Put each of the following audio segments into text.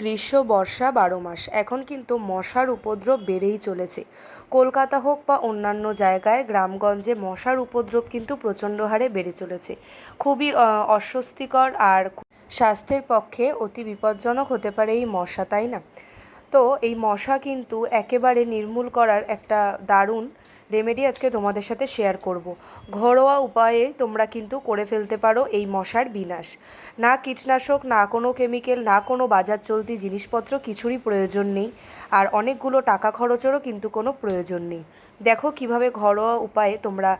গ্রীষ্ম, বর্ষা বারো মাস। এখন কিন্তু মশার উপদ্রব বেড়েই চলেছে। কলকাতা হোক বা অন্যান্য জায়গায়, গ্রামগঞ্জে মশার উপদ্রব কিন্তু প্রচণ্ড হারে বেড়ে চলেছে। খুবই অস্বস্তিকর আর স্বাস্থ্যের পক্ষে অতি বিপজ্জনক হতে পারে এই মশা, তাই না? তো এই মশা কিন্তু একেবারে নির্মূল করার একটা দারুণ রেমেডি আজকে তোমাদের সাথে শেয়ার করব। ঘরোয়া উপায়ে তোমরা কিন্তু করে ফেলতে পারো এই মশার বিনাশ। না কীটনাশক, না কোনো কেমিক্যাল না কোনো বাজার চলতি জিনিসপত্র, কিছুরই প্রয়োজন নেই। আর অনেকগুলো টাকা খরচেরও কিন্তু কোনো প্রয়োজন নেই। দেখো কীভাবে ঘরোয়া উপায়ে তোমরা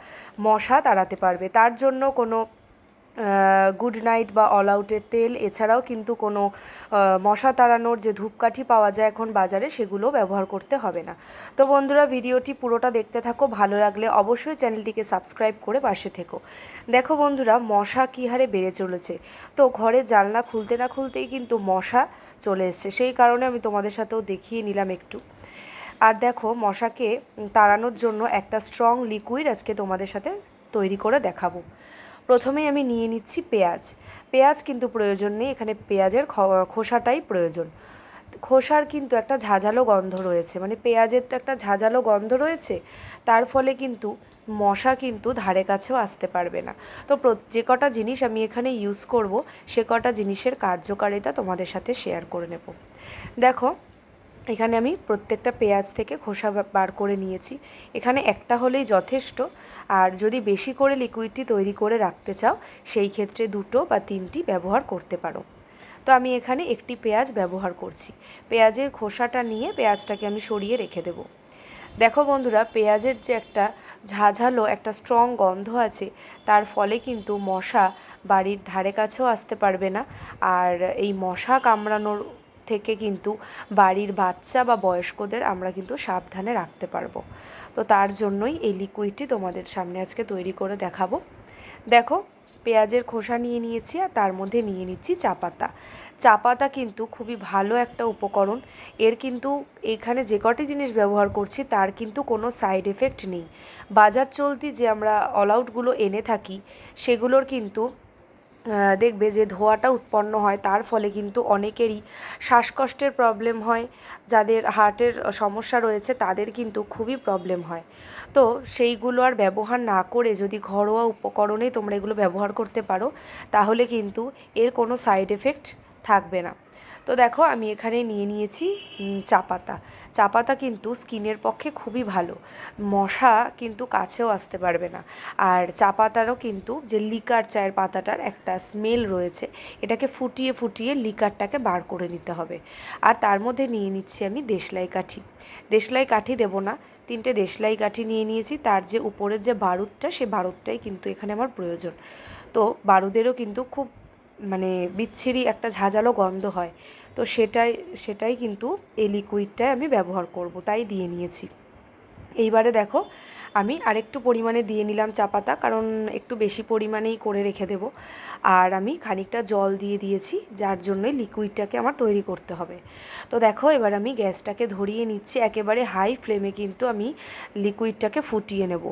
মশা তাড়াতে পারবে। তার জন্য কোনো গুড নাইট বা অল আউটের তেল। এছাড়াও কিন্তু কোনো মশা তাড়ানোর যে ধূপকাঠি পাওয়া যায় এখন বাজারে, সেগুলো ব্যবহার করতে হবে না। তো বন্ধুরা, ভিডিওটি পুরোটা দেখতে থাকো, ভালো লাগলে অবশ্যই চ্যানেলটিকে সাবস্ক্রাইব করে পাশে থেকো। দেখো বন্ধুরা, মশা কী হারে বেড়ে চলেছে? তো ঘরে জানলা খুলতে না খুলতেই কিন্তু মশা চলে এসছে। সেই কারণে আমি তোমাদের সাথেও দেখিয়ে নিলাম একটু। আর দেখো, মশাকে তাড়ানোর জন্য একটা স্ট্রং লিকুইড আজকে তোমাদের সাথে তৈরি করে দেখাবো। প্রথমেই আমি নিয়ে নিচ্ছি পেঁয়াজ। পেঁয়াজ কিন্তু প্রয়োজন নেই, এখানে পেঁয়াজের খোসাটাই প্রয়োজন। খোসার কিন্তু একটা ঝাঁঝালো গন্ধ রয়েছে মানে পেঁয়াজের তো একটা ঝাঁঝালো গন্ধ রয়েছে, তার ফলে কিন্তু মশা কিন্তু ধারে কাছেও আসতে পারবে না। তো যে কটা জিনিস আমি এখানে ইউজ করব, সে কটা জিনিসের কার্যকারিতা তোমাদের সাথে শেয়ার করে নেব। দেখো এখানে আমি প্রত্যেকটা পেঁয়াজ থেকে খোসা বার করে নিয়েছি। এখানে একটা হলেই যথেষ্ট। আর যদি বেশি করে লিকুইডটি তৈরি করে রাখতে চাও, সেই ক্ষেত্রে দুটো বা তিনটি ব্যবহার করতে পারো। তো আমি এখানে একটি পেঁয়াজ ব্যবহার করছি। পেঁয়াজের খোসাটা নিয়ে পেঁয়াজটাকে আমি সরিয়ে রেখে দেব। দেখো বন্ধুরা, পেঁয়াজের যে একটা ঝাঝালো, একটা স্ট্রং গন্ধ আছে, তার ফলে কিন্তু মশা বাড়ির ধারে কাছেও আসতে পারবে না। আর এই মশা কামড়ানোর থেকে কিন্তু বাড়ির বাচ্চা বা বয়স্কদের আমরা কিন্তু সাবধানে রাখতে পারব। তো তার জন্যই এই লিকুইডটি তোমাদের সামনে আজকে তৈরি করে দেখাবো। দেখো, পেঁয়াজের খোসা নিয়ে নিয়েছি আর তার মধ্যে নিয়ে নিচ্ছি চা পাতা। চা পাতা কিন্তু খুবই ভালো একটা উপকরণ। এর কিন্তু এখানে যে কটি জিনিস ব্যবহার করছি তার কিন্তু কোনো সাইড এফেক্ট নেই। বাজার চলতি যে আমরা অল আউটগুলো এনে থাকি, সেগুলোর কিন্তু দেখবে যে ধোঁয়াটা উৎপন্ন হয়, তার ফলে কিন্তু অনেকেরই শ্বাসকষ্টের প্রবলেম হয়, যাদের হার্টের সমস্যা রয়েছে, তাদের কিন্তু খুবই প্রবলেম হয়। তো সেইগুলো আর ব্যবহার না করে যদি ঘরোয়া উপকরণে তোমরা এগুলো ব্যবহার করতে পারো, তাহলে কিন্তু এর কোনো সাইড এফেক্ট থাকবে না। তো দেখো, আমি এখানে নিয়ে নিয়েছি চা পাতা। চা পাতা কিন্তু স্কিনের পক্ষে খুবই ভালো। মশা কিন্তু কাছেও আসতে পারবে না। আর চা পাতারও কিন্তু যে লিকার চায়ের পাতাটার একটা স্মেল রয়েছে, এটাকে ফুটিয়ে ফুটিয়ে লিকারটাকে বার করে নিতে হবে। আর তার মধ্যে নিয়ে নিচ্ছি আমি দেশলাই কাঠি। দেশলাই কাঠি দেবো না। তিনটে দেশলাই কাঠি নিয়ে নিয়েছি। তার যে উপরের যে বারুদটা, সে বারুদটাই কিন্তু এখানে আমার প্রয়োজন। তো বারুদেরও কিন্তু খুব মানে বিচ্ছিরি একটা ঝাঁঝালো গন্ধ হয়। তো সেটাই সেটাই কিন্তু এই লিকুইডটাই আমি ব্যবহার করব, তাই দিয়ে নিয়েছি। এইবারে দেখো, আমি আরেকটু পরিমাণে দিয়ে নিলাম চা পাতা, কারণ একটু বেশি পরিমাণেই করে রেখে দেবো। আর আমি খানিকটা জল দিয়ে দিয়েছি, যার জন্যই লিকুইডটাকে আমার তৈরি করতে হবে। তো দেখো, এবার আমি গ্যাসটাকে ধরিয়ে নিচ্ছি, একেবারে হাই ফ্লেমে কিন্তু আমি লিকুইডটাকে ফুটিয়ে নেব।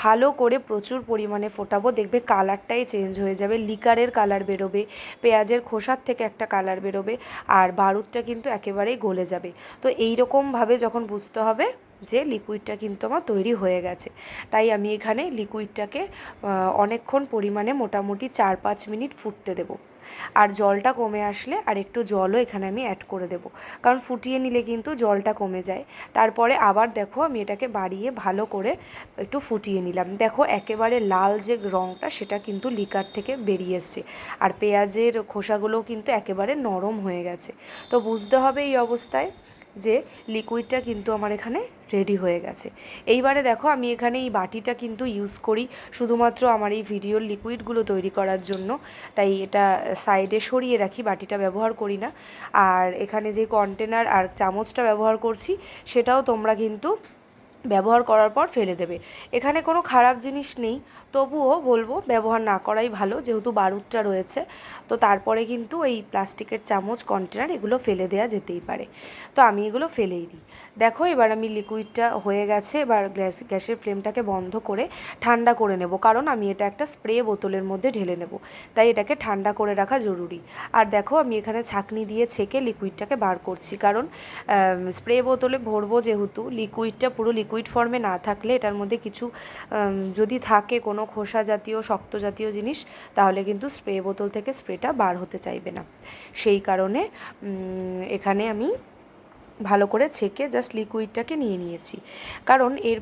ভালো করে প্রচুর পরিমাণে ফোটাবো, দেখবে কালারটাই চেঞ্জ হয়ে যাবে, লিকারের কালার বেরোবে, পেঁয়াজের খোসার থেকে একটা কালার বেরোবে, আর বারুদটা কিন্তু একেবারেই গলে যাবে। তো এই রকমভাবে যখন বুঝতে হবে যে লিকুইডটা কিন্তু আমার তৈরি হয়ে গেছে। তাই আমি এখানে লিকুইডটাকে অনেকক্ষণ পরিমাণে মোটামুটি চার পাঁচ মিনিট ফুটতে দেবো। আর জলটা কমে আসলে আর একটু জলও এখানে আমি অ্যাড করে দেবো। কারণ ফুটিয়ে নিলে কিন্তু জলটা কমে যায়। তারপরে আবার দেখো আমি এটাকে বাড়িয়ে ভালো করে একটু ফুটিয়ে নিলাম। দেখো একেবারে লাল যে রঙটা সেটা কিন্তু লিকার থেকে বেরিয়ে এসছে। আর পেঁয়াজের খোসাগুলোও কিন্তু একেবারে নরম হয়ে গেছে। তো বুঝতে হবে এই অবস্থায়। যে লিকুইডটা কিন্তু আমার এখানে রেডি হয়ে গেছে। এইবারে দেখো আমি এখানে এই বাটিটা কিন্তু ইউজ করি শুধুমাত্র আমার এই ভিডিওর লিকুইডগুলো তৈরি করার জন্য। তাই এটা সাইডে সরিয়ে রাখি, বাটিটা ব্যবহার করি না। আর এখানে যে কন্টেনার আর চামচটা ব্যবহার করছি, সেটাও তোমরা কিন্তু ব্যবহার করার পর ফেলে দেবে। এখানে কোনো খারাপ জিনিস নেই। তবুও বলব ব্যবহার না করাই ভালো, যেহেতু বারুদটা রয়েছে। তো তারপরে কিন্তু এই প্লাস্টিকের চামচ কন্টেনার এগুলো ফেলে দেওয়া যেতেই পারে। তো আমি এগুলো ফেলেই দিই। দেখো এবার আমি লিকুইডটা হয়ে গেছে, এবার গ্যাস, গ্যাসের ফ্লেমটাকে বন্ধ করে ঠান্ডা করে নেব। কারণ আমি এটা একটা স্প্রে বোতলের মধ্যে ঢেলে নেব। তাই এটাকে ঠান্ডা করে রাখা জরুরি। আর দেখো আমি এখানে ছাঁকনি দিয়ে ছেঁকে লিকুইডটাকে বার করছি। কারণ স্প্রে বোতলে ভরবো যেহেতু লিকুইডটা পুরো লিকুইড ফর্মে না থাকলে এটার মধ্যে কিছু যদি থাকে কোনো খোসা জাতীয়, শক্ত জাতীয় জিনিস, তাহলে কিন্তু স্প্রে বোতল থেকে স্প্রেটা বার হতে চাইবে না। সেই কারণে এখানে আমি ভালো করে ছেঁকে জাস্ট লিকুইডটাকে নিয়ে নিয়েছি। কারণ এর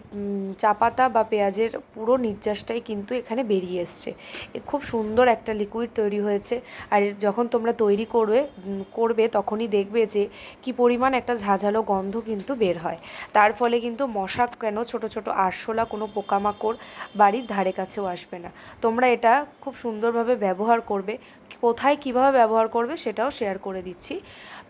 চা পাতা বা পেঁয়াজের পুরো নির্যাসটাই কিন্তু এখানে বেরিয়ে এসছে। খুব সুন্দর একটা লিকুইড তৈরি হয়েছে। আর যখন তোমরা তৈরি করবে করবে তখনই দেখবে যে কি পরিমাণ একটা ঝাঝালো গন্ধ কিন্তু বের হয়। তার ফলে কিন্তু মশা কেন ছোট ছোট আরশোলা কোনো পোকামাকড় বাড়ির ধারে কাছেও আসবে না। তোমরা এটা খুব সুন্দরভাবে ব্যবহার করবে। কোথায় কীভাবে ব্যবহার করবে সেটাও শেয়ার করে দিচ্ছি।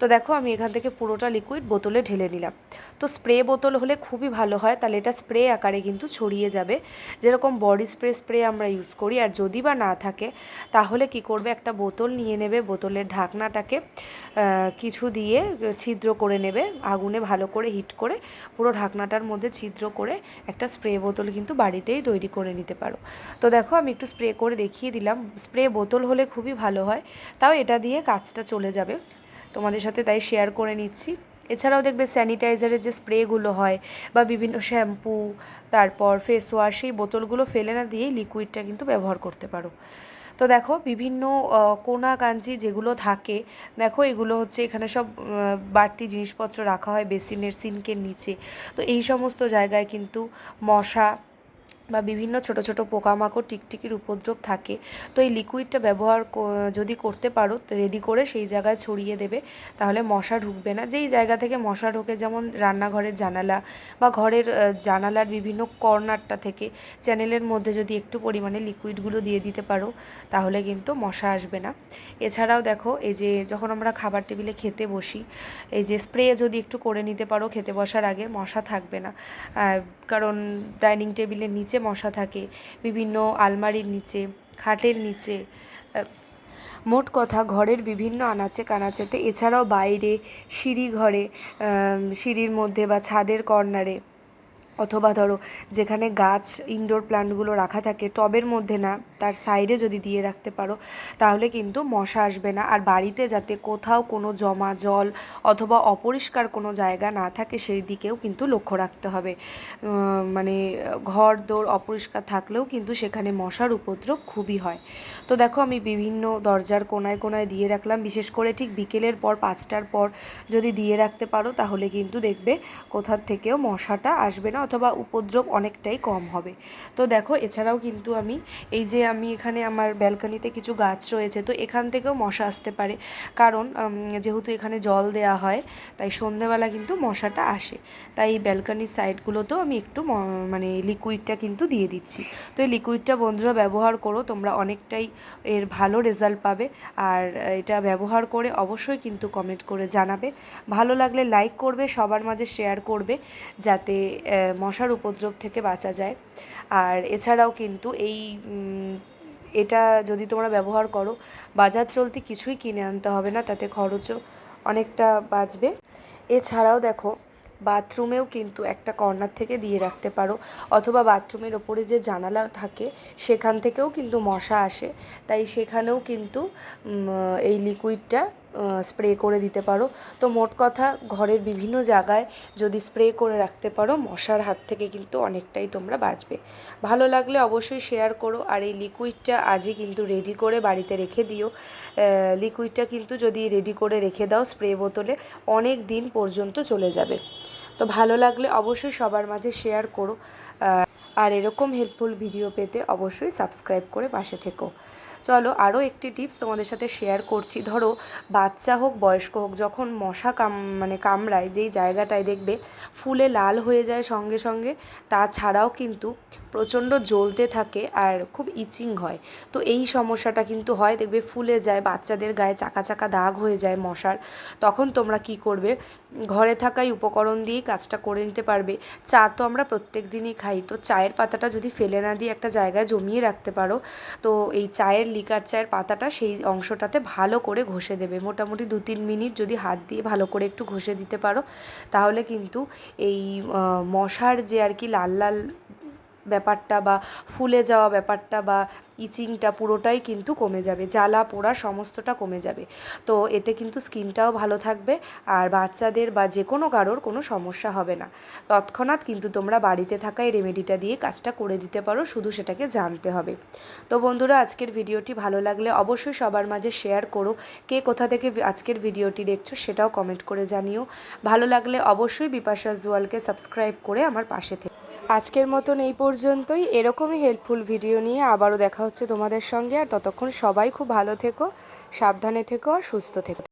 তো দেখো আমি এখান থেকে পুরোটা লিকুইড বোতলে ঢেলে নিলাম। তো স্প্রে বোতল হলে খুবই ভালো হয়, তাহলে এটা স্প্রে আকারে কিন্তু ছড়িয়ে যাবে। যেরকম বডি স্প্রে স্প্রে আমরা ইউজ করি, আর যদি বা না থাকে, তাহলে কি করবে, একটা বোতল নিয়ে নেবে, বোতলের ঢাকনাটাকে কিছু দিয়ে ছিদ্র করে নেবে, আগুনে ভালো করে হিট করে, পুরো ঢাকনাটার মধ্যে ছিদ্র করে একটা স্প্রে বোতল কিন্তু বাড়িতেই তৈরি করে নিতে পারো। তো দেখো, আমি একটু স্প্রে করে দেখিয়ে দিলাম। স্প্রে বোতল হলে খুবই ভালো হয়, তাও এটা দিয়ে কাজটা চলে যাবে। তোমাদের সাথে তাই শেয়ার করে নিচ্ছি। এছাড়াও দেখবে স্যানিটাইজারের যে স্প্রেগুলো হয় বা বিভিন্ন শ্যাম্পু তারপর ফেস ওয়াশ এই বোতলগুলো ফেলে না দিয়েই লিকুইডটা কিন্তু ব্যবহার করতে পারো। তো দেখো বিভিন্ন কোনা কাঞ্জি যেগুলো থাকে, দেখো এগুলো হচ্ছে এখানে সব বাড়তি জিনিসপত্র রাখা হয় বেসিনের সিনকের নিচে। তো এই সমস্ত জায়গায় কিন্তু মশা বা বিভিন্ন ছোট ছোট পোকামাকড়, টিকটিকির উপদ্রব থাকে। তো এই লিকুইডটা ব্যবহার যদি করতে পারো রেডি করে সেই জায়গায় ছড়িয়ে দেবে, তাহলে মশা ঢুকবে না। যেই জায়গা থেকে মশা ঢোকে, যেমন রান্নাঘরের জানালা বা ঘরের জানালার বিভিন্ন কর্নারটা থেকে, চ্যানেলের মধ্যে যদি একটু পরিমাণে লিকুইডগুলো দিয়ে দিতে পারো, তাহলে কিন্তু মশা আসবে না। এছাড়াও দেখো, এই যে যখন আমরা খাবার টেবিলে খেতে বসি, এই যে স্প্রে যদি একটু করে নিতে পারো, খেতে বসার আগে মশা থাকবে না। কারণ ডাইনিং টেবিলের নিচে মশা থাকে, বিভিন্ন আলমারির নিচে, খাটের নিচে মোট কথা ঘরের বিভিন্ন আনাচে কানাচেতে, এছাড়াও বাইরে, সিঁড়ি ঘরে সিঁড়ির মধ্যে বা ছাদের কর্নারে। অথবা ধরো, যেখানে গাছ ইনডোর প্ল্যান্টগুলো রাখা থাকে, টবের মধ্যে না, তার সাইডে যদি দিয়ে রাখতে পারো, তাহলে কিন্তু মশা আসবে না। আর বাড়িতে যাতে কোথাও কোনো জমা জল অথবা অপরিষ্কার কোনো জায়গা না থাকে, সেই দিকেও কিন্তু লক্ষ্য রাখতে হবে। মানে ঘর দোর অপরিষ্কার থাকলেও কিন্তু সেখানে মশার উপদ্রব খুবই হয়। তো দেখো, আমি বিভিন্ন দরজার কোনায় কোনায় দিয়ে রাখলাম। বিশেষ করে ঠিক বিকেলের পর, পাঁচটার পর যদি দিয়ে রাখতে পারো, তাহলে কিন্তু দেখবে কোথার থেকেও মশাটা আসবে না। অথবা উপদ্রব অনেকটাই কম হবে। তো দেখো, এছাড়াও কিন্তু আমি, এই যে আমি এখানে আমার ব্যালকনিতে কিছু গাছ রয়েছে, তো এখান থেকেও মশা আসতে পারে। কারণ যেহেতু এখানে জল দেওয়া হয়, তাই সন্ধেবেলা কিন্তু মশাটা আসে। তাই ব্যালকনির সাইডগুলোতেও আমি একটু মানে লিকুইডটা কিন্তু দিয়ে দিচ্ছি। তো এই লিকুইডটা বন্ধুরা ব্যবহার করো, তোমরা অনেকটাই এর ভালো রেজাল্ট পাবে। আর এটা ব্যবহার করে অবশ্যই কিন্তু কমেন্ট করে জানাবে। ভালো লাগলে লাইক করবে, সবার মাঝে শেয়ার করবে, যাতে মশার উপদ্রব থেকে বাঁচা যায়। আর এছাড়াও কিন্তু এই এটা যদি তোমরা ব্যবহার করো, বাজার চলতি কিছুই কিনে আনতে হবে না, তাতে খরচও অনেকটা বাঁচবে। এছাড়াও দেখো, বাথরুমেও কিন্তু একটা কর্নার থেকে দিয়ে রাখতে পারো, অথবা বাথরুমের ওপরে যে জানালা থাকে, সেখান থেকেও কিন্তু মশা আসে। তাই সেখানেও কিন্তু এই লিকুইডটা স্প্রে করে দিতে পারো। তো মোট কথা ঘরের বিভিন্ন জায়গায় যদি স্প্রে করে রাখতে পারো, মশার হাত থেকে কিন্তু অনেকটাই তোমরা বাঁচবে। ভালো লাগলে অবশ্যই শেয়ার করো আর এই লিকুইডটা আজই কিন্তু রেডি করে বাড়িতে রেখে দিও। লিকুইডটা কিন্তু যদি রেডি করে রেখে দাও স্প্রে বোতলে, অনেক দিন পর্যন্ত চলে যাবে। তো ভালো লাগলে অবশ্যই সবার মাঝে শেয়ার করো। আর এরকম হেল্পফুল ভিডিও পেতে অবশ্যই সাবস্ক্রাইব করে পাশে থেকো। চলো আরও একটি টিপস তোমাদের সাথে শেয়ার করছি। ধরো, বাচ্চা হোক, বয়স্ক হোক, যখন মশা কাম মানে কামড়ায়, যেই জায়গাটায় দেখবে ফুলে লাল হয়ে যায় সঙ্গে সঙ্গে, তাছাড়াও কিন্তু প্রচণ্ড জ্বলতে থাকে আর খুব ইচিং হয়। তো এই সমস্যাটা কিন্তু হয়, দেখবে ফুলে যায়, বাচ্চাদের গায়ে চাকা চাকা দাগ হয়ে যায় মশার, তখন তোমরা কি করবে? ঘরে থাকাই উপকরণ দিয়েই কাজটা করে নিতে পারবে। চা তো আমরা প্রত্যেক দিনই খাই, তো চায়ের পাতাটা যদি ফেলে না দিয়ে একটা জায়গায় জমিয়ে রাখতে পারো, তো এই চায়ের লিকার চায়ের পাতাটা সেই অংশটাতে ভালো করে ঘষে দেবে। মোটামুটি দু তিন মিনিট যদি হাত দিয়ে ভালো করে একটু ঘষে দিতে পারো, তাহলে কিন্তু এই মশার যে আর কি লাল লাল ব্যাপারটা বা ফুলে যাওয়া ব্যাপারটা বা ইচিংটা পুরোটাই কিন্তু কমে যাবে, জ্বালা পোড়া সমস্তটা কমে যাবে। তো এতে কিন্তু স্কিনটাও ভালো থাকবে আর বাচ্চাদের বা যে কোনো কারোর কোনো সমস্যা হবে না। তৎক্ষণাৎ কিন্তু তোমরা বাড়িতে থাকা এই রেমেডিটা দিয়ে কাজটা করে দিতে পারো, শুধু সেটাকে জানতে হবে। তো বন্ধুরা, আজকের ভিডিওটি ভালো লাগলে অবশ্যই সবার মাঝে শেয়ার করো। কে কোথা থেকে আজকের ভিডিওটি দেখছ সেটাও কমেন্ট করে জানিও। ভালো লাগলে অবশ্যই বিপাশা জুয়ালকে সাবস্ক্রাইব করে আমার পাশে থেকে আজকের মতন এই পর্যন্তই। এরকমই হেল্পফুল ভিডিও নিয়ে আবারও দেখা হচ্ছে তোমাদের সঙ্গে। আর ততক্ষণ সবাই খুব ভালো থেকো, সাবধানে থেকো, আর সুস্থ থেকো।